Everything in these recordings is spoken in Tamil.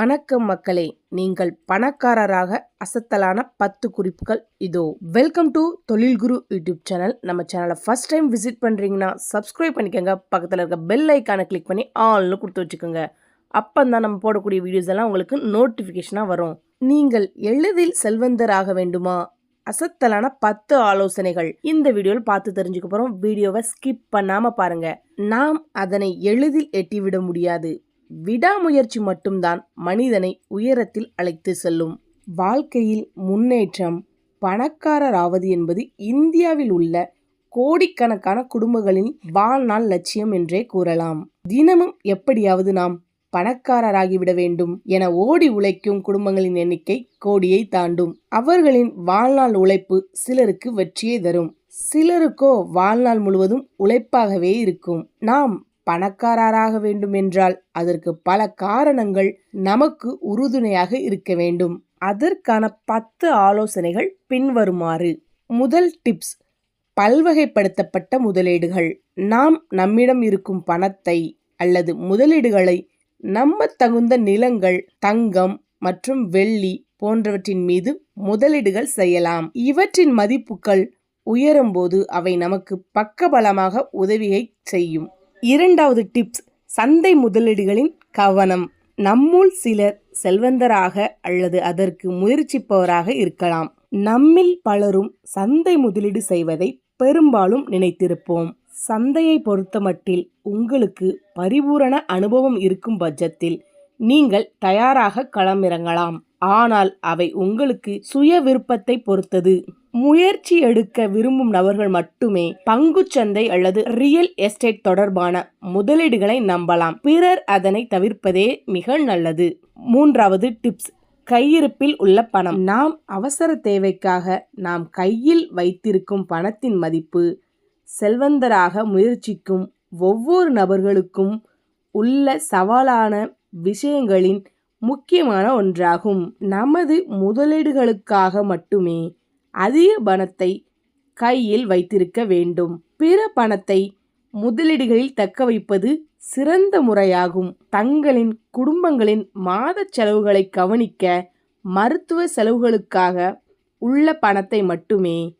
வணக்கம் மக்களே. நீங்கள் பணக்காரராக அசத்தலான பத்து குறிப்புகள் இதோ. வெல்கம் டு தொழில் குரு யூடியூப் சேனல் நம்ம சேனலை ஃபர்ஸ்ட் டைம் விசிட் பண்ணுறீங்கன்னா சப்ஸ்கிரைப் பண்ணிக்கோங்க. பக்கத்தில் இருக்க பெல் ஐக்கானை கிளிக் பண்ணி ஆல்னு கொடுத்து வச்சுக்கோங்க. அப்போ தான் நம்ம போடக்கூடிய வீடியோஸ் எல்லாம் உங்களுக்கு நோட்டிஃபிகேஷனாக வரும். நீங்கள் எளிதில் செல்வந்தராக வேண்டுமா? அசத்தலான பத்து ஆலோசனைகள். இந்த வீடியோவில் பார்த்து தெரிஞ்சுக்க போகிறோம் வீடியோவை ஸ்கிப் பண்ணாமல் பாருங்கள் நாம் அதனை எளிதில் எட்டிவிட முடியாது. விடாமுயற்சி மட்டும்தான் மனிதனை உயரத்தில் அழைத்து செல்லும். வாழ்க்கையில் முன்னேற்றம் பணக்காரராவது என்பது இந்தியாவில் உள்ள கோடிக்கணக்கான குடும்பங்களின் வாழ்நாள் லட்சியம் என்றே கூறலாம். தினமும் எப்படியாவது நாம் பணக்காரராகிவிட வேண்டும் என ஓடி உழைக்கும் குடும்பங்களின் எண்ணிக்கை கோடியை தாண்டும். அவர்களின் வாழ்நாள் உழைப்பு சிலருக்கு வெற்றியை தரும். சிலருக்கோ வாழ்நாள் முழுவதும் உழைப்பாகவே இருக்கும். நாம் பணக்காரராக வேண்டும் என்றால் அதற்கு பல காரணங்கள் நமக்கு உறுதுணையாக இருக்க வேண்டும். அதற்கான பத்து ஆலோசனைகள் பின்வருமாறு. முதல் டிப்ஸ் பல்வகைப்படுத்தப்பட்ட முதலீடுகள். நாம் நம்மிடம் இருக்கும் பணத்தை அல்லது முதலீடுகளை நம்ப தகுந்த நிலங்கள் தங்கம் மற்றும் வெள்ளி போன்றவற்றின் மீது முதலீடுகள் செய்யலாம். இவற்றின் மதிப்புகள் உயரும்போது அவை நமக்கு பக்கபலமாக உதவியை செய்யும். இரண்டாவது டிப்ஸ் சந்தை முதலீடுகளின் கவனம். நம்முள் சிலர் செல்வந்தராக அல்லது அதற்கு முயற்சிப்பவராக இருக்கலாம். நம்மில் பலரும் சந்தை முதலீடு செய்வதை பெரும்பாலும் நினைத்திருப்போம். சந்தையை பொறுத்தமட்டில் உங்களுக்கு பரிபூரண அனுபவம் இருக்கும் பட்சத்தில் நீங்கள் தயாராக களமிறங்கலாம். ஆனால் அவை உங்களுக்கு சுய விருப்பத்தை பொறுத்தது. முயற்சி எடுக்க விரும்பும் நபர்கள் மட்டுமே பங்குச்சந்தை அல்லது ரியல் எஸ்டேட் தொடர்பான முதலீடுகளை நம்பலாம். பிறர் அதனை தவிர்ப்பதே மிக நல்லது. மூன்றாவது டிப்ஸ் கையிருப்பில் உள்ள பணம். நாம் அவசர தேவைக்காக நாம் கையில் வைத்திருக்கும் பணத்தின் மதிப்பு செல்வந்தராக முயற்சிக்கும் ஒவ்வொரு நபர்களுக்கும் உள்ள சவாலான விஷயங்களின் முக்கியமான ஒன்றாகும். நமது முதலீடுகளுக்காக மட்டுமே அதிக பணத்தை கையில் வைத்திருக்க வேண்டும். பிற பணத்தை முதலீடுகளில் தக்க வைப்பது சிறந்த முறையாகும். தங்களின் குடும்பங்களின் மாத செலவுகளை கவனிக்க மருத்துவ செலவுகளுக்காக உள்ள பணத்தை மட்டுமே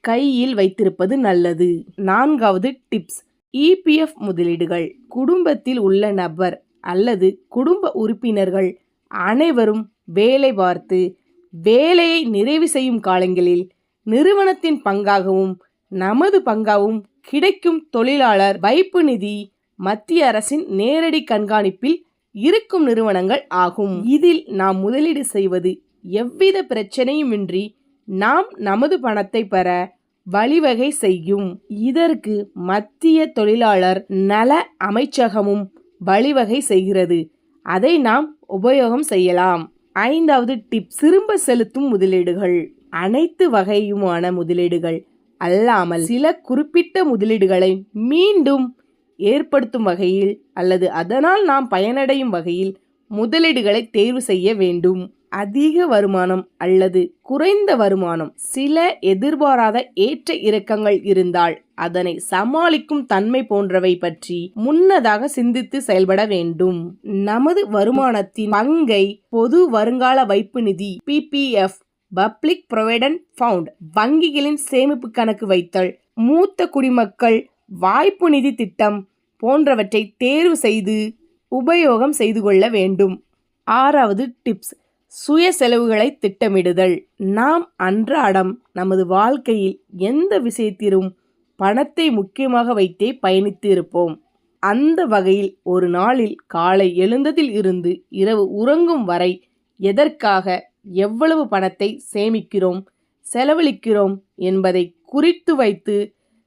கையில் வைத்திருப்பது நல்லது. நான்காவது டிப்ஸ். இபிஎஃப் முதலீடுகள். குடும்பத்தில் உள்ள நபர் அல்லது குடும்ப உறுப்பினர்கள் அனைவரும் வேலை பார்த்து வேலையை நிறைவு செய்யும் காலங்களில் நிறுவனத்தின் பங்காகவும் நமது பங்காகவும் கிடைக்கும் தொழிலாளர் வைப்பு நிதி மத்திய அரசின் நேரடி கண்காணிப்பில் இருக்கும் நிறுவனங்கள் ஆகும். இதில் நாம் முதலீடு செய்வது எவ்வித பிரச்சனையுமின்றி நாம் நமது பணத்தை பெற வழிவகை செய்யும். இதற்கு மத்திய தொழிலாளர் நல அமைச்சகமும் வழிவகை செய்கிறது. அதை நாம் உபயோகம் செய்யலாம். ஐந்தாவது டிப் திரும்ப செலுத்தும் முதலீடுகள். அனைத்து வகையுமான முதலீடுகள் அல்லாமல் சில குறிப்பிட்ட முதலீடுகளை மீண்டும் ஏற்படுத்தும் வகையில் அல்லது அதனால் நாம் பயனடையும் வகையில் முதலீடுகளை தேர்வு செய்ய வேண்டும். அதிக வருமானம் அல்லது குறைந்த வருமானம் சில எதிர்பாராத ஏற்ற இறக்கங்கள் இருந்தால் அதனை சமாளிக்கும் தன்மை போன்றவை பற்றி முன்னதாக சிந்தித்து செயல்பட வேண்டும். நமது வருமானத்தின் பங்கை பொது வருங்கால வைப்பு நிதி பிபிஎஃப் பப்ளிக் ப்ரொவிடன்ட் ஃபவுண்ட் வங்கிகளின் சேமிப்பு கணக்கு வைத்தல் மூத்த குடிமக்கள் வாய்ப்பு நிதி திட்டம் போன்றவற்றை தேர்வு செய்து உபயோகம் செய்து கொள்ள வேண்டும். ஆறாவது டிப்ஸ் சுய செலவுகளை திட்டமிடுதல். நாம் அன்றாடம் நமது வாழ்க்கையில் எந்த விஷயத்திலும் பணத்தை முக்கியமாக வைத்தே பயணித்து இருப்போம். அந்த வகையில் ஒரு நாளில் காலை எழுந்ததில் இருந்து இரவு உறங்கும் வரை எதற்காக எவ்வளவு பணத்தை சேமிக்கிறோம் செலவழிக்கிறோம் என்பதை குறித்து வைத்து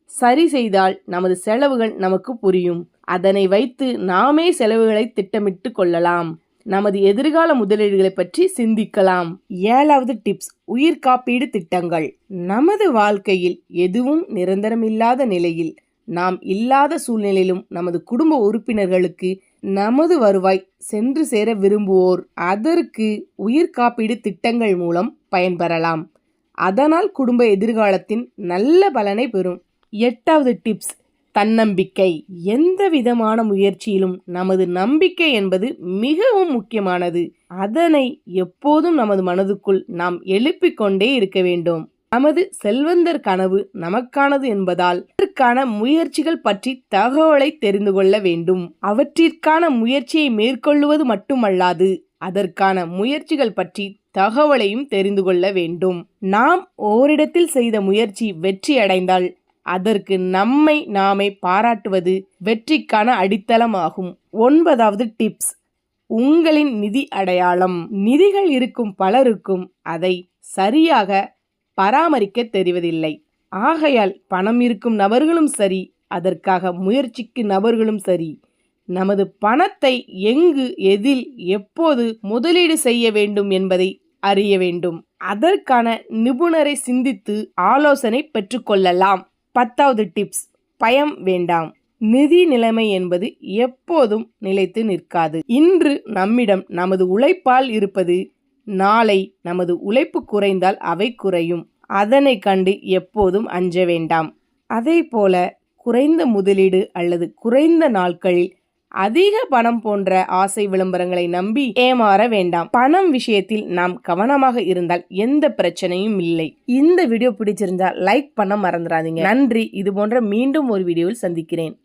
சரி செய்தால் நமது செலவுகள் நமக்கு புரியும். அதனை வைத்து நாமே செலவுகளை திட்டமிட்டு கொள்ளலாம். நமது எதிர்கால முதலீடுகளை பற்றி சிந்திக்கலாம். ஏழாவது டிப்ஸ் உயிர் காப்பீடு திட்டங்கள். நமது வாழ்க்கையில் எதுவும் நிரந்தரமில்லாத நிலையில் நாம் இல்லாத சூழ்நிலையிலும் நமது குடும்ப உறுப்பினர்களுக்கு நமது வருவாய் சென்று சேர விரும்புவோர். அதற்கு உயிர் காப்பீடு திட்டங்கள் மூலம் பயன்பெறலாம். அதனால் குடும்ப எதிர்காலத்தின் நல்ல பலனை பெறும். எட்டாவது டிப்ஸ் தன்னம்பிக்கை. எந்த விதமான முயற்சியிலும் நமது நம்பிக்கை என்பது மிகவும் முக்கியமானது. அதனை எப்போதும் நமது மனதுக்குள் நாம் எழுப்பிக் கொண்டே இருக்க வேண்டும். நமது செல்வந்தர் கனவு நமக்கானது என்பதால் அதற்கான முயற்சிகள் பற்றி தகவலை தெரிந்து கொள்ள வேண்டும். அவற்றிற்கான முயற்சியை மேற்கொள்வது மட்டுமல்லாது அதற்கான முயற்சிகள் பற்றி தகவலையும் தெரிந்து கொள்ள வேண்டும். நாம் ஓரிடத்தில் செய்த முயற்சி வெற்றி அடைந்தால் அதற்கு நம்மை நாமே பாராட்டுவது வெற்றிக்கான அடித்தளமாகும். ஒன்பதாவது டிப்ஸ். உங்களின் நிதி அடையாளம். நிதிகள் இருக்கும் பலருக்கும் அதை சரியாக பராமரிக்க தெரிவதில்லை. ஆகையால் பணம் இருக்கும் நபர்களும் சரி அதற்காக முயற்சிக்கு நபர்களும் சரி. நமது பணத்தை எங்கு எதில் எப்போது முதலீடு செய்ய வேண்டும் என்பதை அறிய வேண்டும். அதற்கான நிபுணரை சிந்தித்து ஆலோசனை பெற்றுக்கொள்ளலாம் பத்தாவது டிப்ஸ். பயம் வேண்டாம். நிதி நிலைமை என்பது எப்போதும் நிலைத்து நிற்காது. இன்று நம்மிடம் நமது உழைப்பால் இருப்பது நாளை நமது உழைப்பு குறைந்தால் அவை குறையும். அதனை கண்டு எப்போதும் அஞ்ச வேண்டாம். அதே போல குறைந்த முதலீடு அல்லது குறைந்த நாட்களில் அதிக பணம் போன்ற ஆசை விளம்பரங்களை நம்பி ஏமாற வேண்டாம். பணம் விஷயத்தில் நாம் கவனமாக இருந்தால் எந்த பிரச்சனையும் இல்லை. இந்த வீடியோ பிடிச்சிருந்தா லைக் பண்ண மறந்துடாதீங்க. நன்றி. இது போன்ற மீண்டும் ஒரு வீடியோவில் சந்திக்கிறேன்.